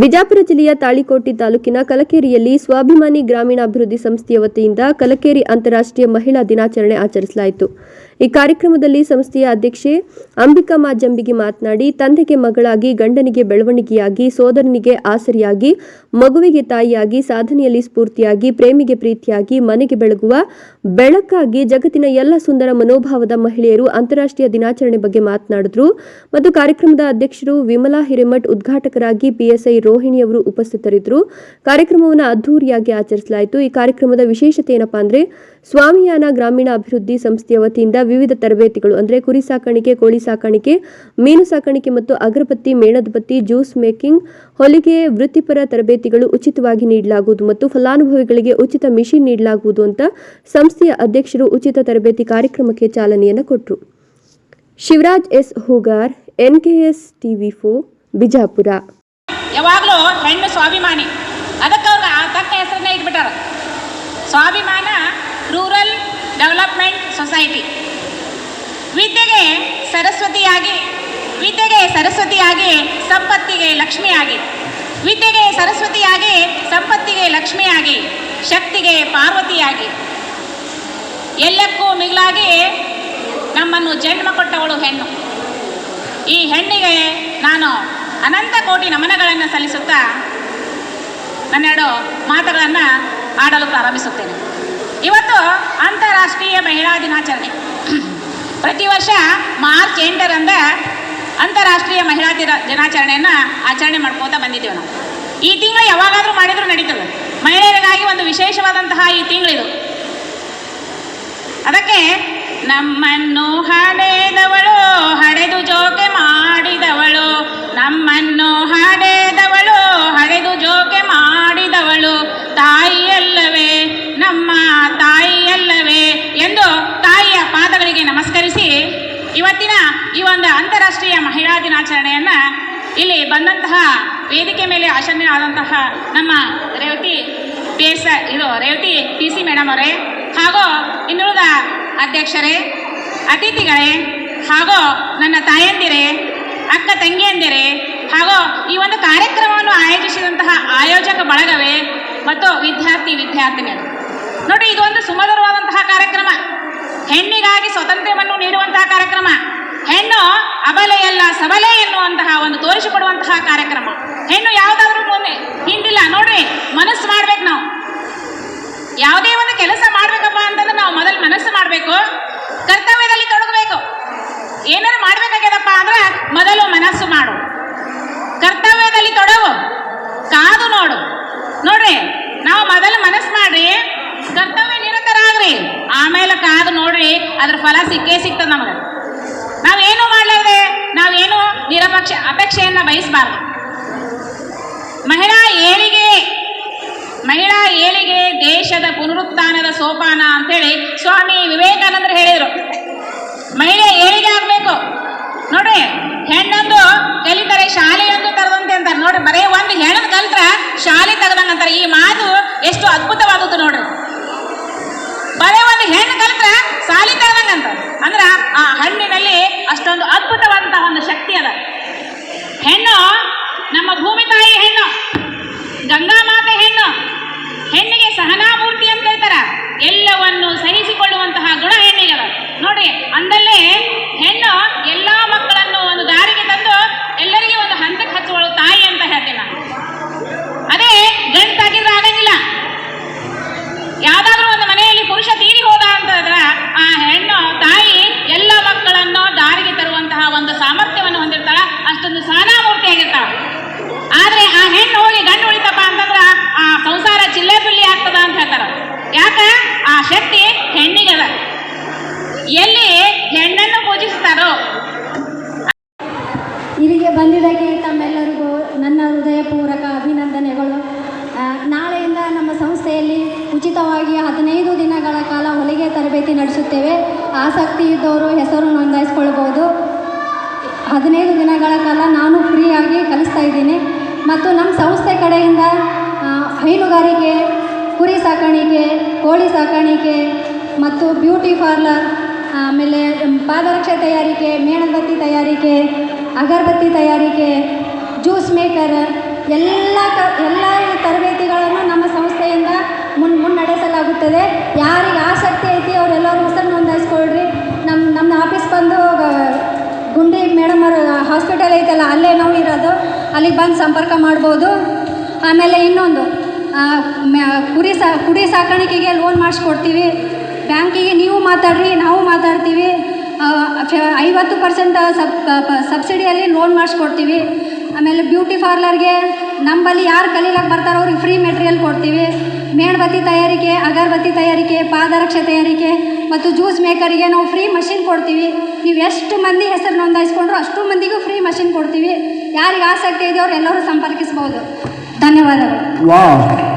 ಬಿಜಾಪುರ ಜಿಲ್ಲೆಯ ತಾಳಿಕೋಟೆ ತಾಲೂಕಿನ ಕಲಕೇರಿಯಲ್ಲಿ ಸ್ವಾಭಿಮಾನಿ ಗ್ರಾಮೀಣಾಭಿವೃದ್ಧಿ ಸಂಸ್ಥೆಯ ವತಿಯಿಂದ ಕಲಕೇರಿ ಅಂತಾರಾಷ್ಟ್ರೀಯ ಮಹಿಳಾ ದಿನಾಚರಣೆ ಆಚರಿಸಲಾಯಿತು. ಈ ಕಾರ್ಯಕ್ರಮದಲ್ಲಿ ಸಂಸ್ಥೆಯ ಅಧ್ಯಕ್ಷೆ ಅಂಬಿಕಾ ಮಾಜಂಬಿಗೆ ಮಾತನಾಡಿ, ತಂದೆಗೆ ಮಗಳಾಗಿ, ಗಂಡನಿಗೆ ಬೆಳವಣಿಗೆಯಾಗಿ, ಸೋದರನಿಗೆ ಆಸರಿಯಾಗಿ, ಮಗುವಿಗೆ ತಾಯಿಯಾಗಿ, ಸಾಧನೆಯಲ್ಲಿ ಸ್ಫೂರ್ತಿಯಾಗಿ, ಪ್ರೇಮಿಗೆ ಪ್ರೀತಿಯಾಗಿ, ಮನೆಗೆ ಬೆಳಗುವ ಬೆಳಕಾಗಿ ಜಗತ್ತಿನ ಎಲ್ಲ ಸುಂದರ ಮನೋಭಾವದ ಮಹಿಳೆಯರು ಅಂತಾರಾಷ್ಟ್ರೀಯ ದಿನಾಚರಣೆ ಬಗ್ಗೆ ಮಾತನಾಡಿದ್ರು. ಮತ್ತು ಕಾರ್ಯಕ್ರಮದ ಅಧ್ಯಕ್ಷರು ವಿಮಲಾ ಹಿರೇಮಠ್ ಉದ್ಘಾಟಕರಾಗಿ ಪಿಎಸ್ಐ ರೋಹಿಣಿಯವರು ಉಪಸ್ಥಿತರಿದ್ದರು. ಕಾರ್ಯಕ್ರಮವನ್ನು ಅದ್ದೂರಿಯಾಗಿ ಆಚರಿಸಲಾಯಿತು. ಈ ಕಾರ್ಯಕ್ರಮದ ವಿಶೇಷತೆ ಏನಪ್ಪಾ ಅಂದ್ರೆ ಸ್ವಾಮಿಯಾನ ಗ್ರಾಮೀಣ ಅಭಿವೃದ್ಧಿ ಸಂಸ್ಥೆಯ ವತಿಯಿಂದ ವಿವಿಧ ತರಬೇತಿಗಳು, ಅಂದರೆ ಕುರಿ ಸಾಕಾಣಿಕೆ, ಕೋಳಿ ಸಾಕಾಣಿಕೆ, ಮೀನು ಸಾಕಾಣಿಕೆ ಮತ್ತು ಅಗರಬತ್ತಿ ಮೇಣದ ಬತ್ತಿ ಜ್ಯೂಸ್ ಮೇಕಿಂಗ್, ಹೊಲಿಗೆ ವೃತ್ತಿಪರ ತರಬೇತಿಗಳು ಉಚಿತವಾಗಿ ನೀಡಲಾಗುವುದು ಮತ್ತು ಫಲಾನುಭವಿಗಳಿಗೆ ಉಚಿತ ಮಿಷಿನ್ ನೀಡಲಾಗುವುದು ಅಂತ ಸಂಸ್ಥೆಯ ಅಧ್ಯಕ್ಷರು ಉಚಿತ ತರಬೇತಿ ಕಾರ್ಯಕ್ರಮಕ್ಕೆ ಚಾಲನೆಯನ್ನು ಕೊಟ್ಟರು Shivaraj S Hoogar, NKS TV ಫೋ ಬಿಜಾಪುರ. ಯಾವಾಗಲೂ ಹೆಣ್ಣು ಸ್ವಾಭಿಮಾನಿ. ಅದಕ್ಕೆ ಅವ್ರಿಗೆ ತಕ್ಕ ಹೆಸರನ್ನೇ ಇಟ್ಬಿಟ್ಟಾರ. ಸ್ವಾಭಿಮಾನ ರೂರಲ್ ಡೆವಲಪ್ಮೆಂಟ್ ಸೊಸೈಟಿ ವಿದ್ಯೆಗೆ ಸರಸ್ವತಿಯಾಗಿ ವಿದ್ಯೆಗೆ ಸರಸ್ವತಿಯಾಗಿ ಸಂಪತ್ತಿಗೆ ಲಕ್ಷ್ಮಿಯಾಗಿ ವಿದ್ಯೆಗೆ ಸರಸ್ವತಿಯಾಗಿ ಸಂಪತ್ತಿಗೆ ಲಕ್ಷ್ಮಿಯಾಗಿ, ಶಕ್ತಿಗೆ ಪಾರ್ವತಿಯಾಗಿ. ಎಲ್ಲಕ್ಕೂ ಮಿಗಿಲಾಗಿ ನಮ್ಮನ್ನು ಜನ್ಮ ಕೊಟ್ಟವಳು ಹೆಣ್ಣು. ಈ ಹೆಣ್ಣಿಗೆ ನಾನು ಅನಂತ ಕೋಟಿ ನಮನಗಳನ್ನು ಸಲ್ಲಿಸುತ್ತಾ ನನ್ನೆರಡು ಮಾತುಗಳನ್ನು ಆಡಲು ಪ್ರಾರಂಭಿಸುತ್ತೇನೆ. ಇವತ್ತು ಅಂತಾರಾಷ್ಟ್ರೀಯ ಮಹಿಳಾ ದಿನಾಚರಣೆ. ಪ್ರತಿ ವರ್ಷ ಮಾರ್ಚ್ ಎಂಟರಂದ ಅಂತಾರಾಷ್ಟ್ರೀಯ ಮಹಿಳಾ ದಿನ, ದಿನಾಚರಣೆಯನ್ನು ಆಚರಣೆ ಮಾಡ್ಕೋತಾ ಬಂದಿದ್ದೇವೆ ನಾವು. ಈ ತಿಂಗಳು ಯಾವಾಗಾದರೂ ಮಾಡಿದರೂ ನಡೀತದೆ. ಮಹಿಳೆಯರಿಗಾಗಿ ಒಂದು ವಿಶೇಷವಾದಂತಹ ಈ ತಿಂಗಳಿದು ಅದಕ್ಕೆ ನಮ್ಮನ್ನು ಹಡೆದವಳು ಹಡೆದು ಜೋಕೆ ಮಾಡಿದವಳು. ನಮ್ಮನ್ನು ಹಡೆದವಳು ಈ ಒಂದು ಅಂತಾರಾಷ್ಟ್ರೀಯ ಮಹಿಳಾ ದಿನಾಚರಣೆಯನ್ನು ಇಲ್ಲಿ ಬಂದಂತಹ ವೇದಿಕೆ ಮೇಲೆ ಆಚರಣೆಯಾದಂತಹ ನಮ್ಮ ರೇವತಿ ಪಿ ಎಸ್ ಇದು ರೇವತಿ ಪಿ ಸಿ ಮೇಡಮ್ ಅವರೇ, ಹಾಗೂ ಇನ್ನುಳಿದ ಅಧ್ಯಕ್ಷರೇ, ಅತಿಥಿಗಳೇ, ಹಾಗೂ ನನ್ನ ತಾಯಂದಿರೇ, ಅಕ್ಕ ತಂಗಿಯಂದಿರೇ, ಹಾಗೂ ಈ ಒಂದು ಕಾರ್ಯಕ್ರಮವನ್ನು ಆಯೋಜಿಸಿದಂತಹ ಆಯೋಜಕ ಬಳಗವೇ ಮತ್ತು ವಿದ್ಯಾರ್ಥಿ ವಿದ್ಯಾರ್ಥಿನಿಯರು ನೋಡಿ, ಇದು ಒಂದು ಸುಮಧುರವಾದಂತಹ ಕಾರ್ಯಕ್ರಮ. ಹೆಣ್ಣಿಗಾಗಿ ಸ್ವಾತಂತ್ರ್ಯವನ್ನು ನೀಡುವಂತಹ ಕಾರ್ಯಕ್ರಮ. ಹೆಣ್ಣು ಅಬಲೆಯಲ್ಲ ಸಬಲೆ ಎನ್ನುವಂತಹ ಒಂದು ತೋರಿಸಿಕೊಡುವಂತಹ ಕಾರ್ಯಕ್ರಮ. ಹೆಣ್ಣು ಯಾವುದಾದ್ರೂ ಮುಂದೆ ಹಿಂದಿಲ್ಲ ನೋಡ್ರಿ, ಮನಸ್ಸು ಮಾಡ್ಬೇಕು ನಾವು. ಯಾವುದೇ ಒಂದು ಕೆಲಸ ಮಾಡ್ಬೇಕಪ್ಪ ಅಂತಂದ್ರೆ ನಾವು ಮೊದಲು ಮನಸ್ಸು ಮಾಡಬೇಕು, ಕರ್ತವ್ಯದಲ್ಲಿ ತೊಡಗಬೇಕು. ಏನಾರು ಮಾಡ್ಬೇಕಾಗ್ಯದಪ್ಪ ಅಂದ್ರೆ ಮೊದಲು ಮನಸ್ಸು ಮಾಡು. ಕರ್ತವ್ಯದಲ್ಲಿ ತೊಡಗು, ಕಾದು ನೋಡು. ನೋಡ್ರಿ, ನಾವು ಮೊದಲು ಮನಸ್ಸು ಮಾಡ್ರಿ, ಕರ್ತವ್ಯ ನಿರತರಾಗ್ರಿ. ಆಮೇಲೆ ಕಾದು ನೋಡ್ರಿ, ಅದ್ರ ಫಲ ಸಿಕ್ಕೇ ಸಿಗ್ತದೆ ನಮಗೆ. ನಾವೇನು ಮಾಡಲಾರ್ದೆ? ನಾವೇನು ನಿರಪಕ್ಷ, ಅಪೇಕ್ಷೆಯನ್ನು ಬಯಸಬಾರ್ದು. ಮಹಿಳಾ ಏಳಿಗೆ ಮಹಿಳಾ ಏಳಿಗೆ ದೇಶದ ಪುನರುತ್ಥಾನದ ಸೋಪಾನ ಅಂತೇಳಿ ಸ್ವಾಮಿ ವಿವೇಕಾನಂದರು ಹೇಳಿದರು. ಮಹಿಳೆ ಏಳಿಗೆ ಆಗಬೇಕು. ನೋಡ್ರಿ ಹೆಣ್ಣೊಂದು ಕಲಿತಾರೆ ಶಾಲೆಯೊಂದು ತರದಂತೆ ಅಂತಾರೆ. ನೋಡ್ರಿ ಬರೀ ಒಂದು ಹೆಣ್ಣು ಕಲ್ತ್ರ ಶಾಲೆ ತೆಗೆದಂಗೆ ಅಂತಾರೆ. ಈ ಮಾತು ಎಷ್ಟು ಅದ್ಭುತವಾದದ್ದು ನೋಡ್ರಿ. ಬರೀ ಒಂದು ಹೆಣ್ಣು ಕಲ್ತ್ರ ಶಾಲೆ ತೆಗ್ದಂಗೆ ಅಂತ ಅಂದ್ರೆ ಆ ಹಣ್ಣಿನಲ್ಲಿ ಅಷ್ಟೊಂದು ಅದ್ಭುತವಾದಂತಹ ಒಂದು ಶಕ್ತಿ ಅದ ಹೆಣ್ಣು ನಮ್ಮ ಭೂಮಿ ತಾಯಿ ಹೆಣ್ಣು ಗಂಗಾ ಮಾತೆ ಹೆಣ್ಣು ಹೆಣ್ಣಿಗೆ ಸಹನಾಮೂರ್ತಿ ಅಂತ ಹೇಳ್ತಾರ ಎಲ್ಲವನ್ನು ಸಹಿಸಿಕೊಳ್ಳುವಂತಹ ಗುಣ ಹೆಣ್ಣಿಗೆ ಅದ ನೋಡಿ ಅಂದಲ್ಲೇ ಹೆಣ್ಣು ಎಲ್ಲಾ ಮಕ್ಕಳನ್ನು ಒಂದು ದಾರಿಗೆ ತಂದು ಎಲ್ಲರಿಗೆ ಒಂದು ಹಂತಕ್ಕೆ ಹಚ್ಚುವಳು ತಾಯಿ ಅಂತ ಹೇಳ್ತೇನೆ ನಾನು ಅದೇ ಗಂಟಾಗಿದ್ರೆ ಆಗಂಗಿಲ್ಲ ಯಾವ್ದಾದ್ರೂ ಒಂದು ಮನೆಯಲ್ಲಿ ಪುರುಷ ತೀರಿ ಹೋದ ಅಂತಂದ್ರೆ ಆ ಹೆಣ್ಣು ತಾಯಿ ಎಲ್ಲ ಮಕ್ಕಳನ್ನು ದಾರಿಗೆ ತರುವಂತಹ ಒಂದು ಸಾಮರ್ಥ್ಯವನ್ನು ಹೊಂದಿರ್ತಾಳ ಅಷ್ಟೊಂದು ಸಹನಾಮೂರ್ತಿ ಆಗಿರ್ತಾಳ ಆದ್ರೆ ಆ ಹೆಣ್ಣು ಹೋಗಿ ಗಂಡು ಉಳಿತಪ್ಪ ಅಂತಂದ್ರ ಆ ಸಂಸಾರ ಚಿಲ್ಲೆ ಪಿಲ್ಲಿ ಆಗ್ತದ ಅಂತ ಹೇಳ್ತಾರ ಯಾಕ ಆ ಶಕ್ತಿ ಹೆಣ್ಣಿಗದ ಎಲ್ಲಿ ಹೆಣ್ಣನ್ನು ಪೂಜಿಸ್ತಾರೋ? ಇಲ್ಲಿಗೆ ಬಂದಿದ್ದಕ್ಕೆ ತಮ್ಮೆಲ್ಲರಿಗೂ ನನ್ನ ಹೃದಯಪೂರ್ವಕ ಅಭಿನಂದನೆಗಳು. ನಾಳೆಯಿಂದ ನಮ್ಮ ಸಂಸ್ಥೆಯಲ್ಲಿ ಉಚಿತವಾಗಿ ಹದಿನೈದು ದಿನಗಳ ಕಾಲ ಹೊಲಿಗೆ ತರಬೇತಿ ನಡೆಸುತ್ತೇವೆ. ಆಸಕ್ತಿ ಇದ್ದವರು ಹೆಸರು ನೋಂದಾಯಿಸ್ಕೊಳ್ಬೋದು ಹದಿನೈದು ದಿನಗಳ ಕಾಲ ನಾನು ಫ್ರೀಯಾಗಿ ಕಲಿಸ್ತಾ ಇದ್ದೀನಿ. ಮತ್ತು ನಮ್ಮ ಸಂಸ್ಥೆ ಕಡೆಯಿಂದ ಹೈನುಗಾರಿಕೆ ಕುರಿ ಸಾಕಾಣಿಕೆ, ಕೋಳಿ ಸಾಕಾಣಿಕೆ ಮತ್ತು ಬ್ಯೂಟಿ ಪಾರ್ಲರ್, ಆಮೇಲೆ ಪಾದರಕ್ಷೆ ತಯಾರಿಕೆ, ಮೇಣಬತ್ತಿ ತಯಾರಿಕೆ, ಅಗರಬತ್ತಿ ತಯಾರಿಕೆ, ಜ್ಯೂಸ್ ಮೇಕರ್, ಎಲ್ಲ ಕ, ಎಲ್ಲ ತರಬೇತಿಗಳನ್ನು ನಮ್ಮ ಸಂಸ್ಥೆಯಿಂದ ಮುನ್, ಮುನ್ನಡೆಸಲಾಗುತ್ತದೆ. ಯಾರಿಗೆ ಆಸಕ್ತಿ ಐತಿ ಅವರೆಲ್ಲರೂ ಹೆಸರು ನೋಂದಾಯಿಸ್ಕೊಳ್ರಿ. ನಮ್ಮ ನಮ್ಮ ಆಫೀಸ್ ಬಂದು ಗುಂಡಿ ಮೇಡಮ್ ಅವರು ಹಾಸ್ಪಿಟಲ್ ಐತಲ್ಲ, ಅಲ್ಲೇ ನಾವು ಇರೋದು. ಅಲ್ಲಿಗೆ ಬಂದು ಸಂಪರ್ಕ ಮಾಡ್ಬೋದು. ಆಮೇಲೆ ಇನ್ನೊಂದು ಕುರಿ ಸಾ, ಕುರಿ ಸಾಕಾಣಿಕೆಗೆ ಲೋನ್ ಮಾಡಿಸ್ಕೊಡ್ತೀವಿ. ಬ್ಯಾಂಕಿಗೆ ನೀವು ಮಾತಾಡ್ರಿ, ನಾವು ಮಾತಾಡ್ತೀವಿ. ಐವತ್ತು ಪರ್ಸೆಂಟ್ ಸಬ್ ಸಬ್ಸಿಡಿಯಲ್ಲಿ ಲೋನ್ ಮಾಡಿಸ್ಕೊಡ್ತೀವಿ. ಆಮೇಲೆ ಬ್ಯೂಟಿ ಪಾರ್ಲರ್ಗೆ ನಮ್ಮಲ್ಲಿ ಯಾರು ಕಲೀಲಕ್ಕೆ ಬರ್ತಾರೋ ಅವ್ರಿಗೆ ಫ್ರೀ ಮೆಟೀರಿಯಲ್ ಕೊಡ್ತೀವಿ. ಮೇಣಬತ್ತಿ ತಯಾರಿಕೆ, ಅಗರಬತ್ತಿ ತಯಾರಿಕೆ, ಪಾದರಕ್ಷೆ ತಯಾರಿಕೆ ಮತ್ತು ಜ್ಯೂಸ್ ಮೇಕರಿಗೆ ನಾವು ಫ್ರೀ ಮಷಿನ್ ಕೊಡ್ತೀವಿ. ನೀವು ಎಷ್ಟು ಮಂದಿ ಹೆಸರು ನೋಂದಾಯಿಸ್ಕೊಂಡ್ರು ಅಷ್ಟು ಮಂದಿಗೂ ಫ್ರೀ ಮಷಿನ್ ಕೊಡ್ತೀವಿ. ಯಾರಿಗೆ ಆಸಕ್ತಿ ಇದೆಯೋ ಅವ್ರು ಎಲ್ಲರೂ ಸಂಪರ್ಕಿಸ್ಬೋದು. ధన్యవాదాలు.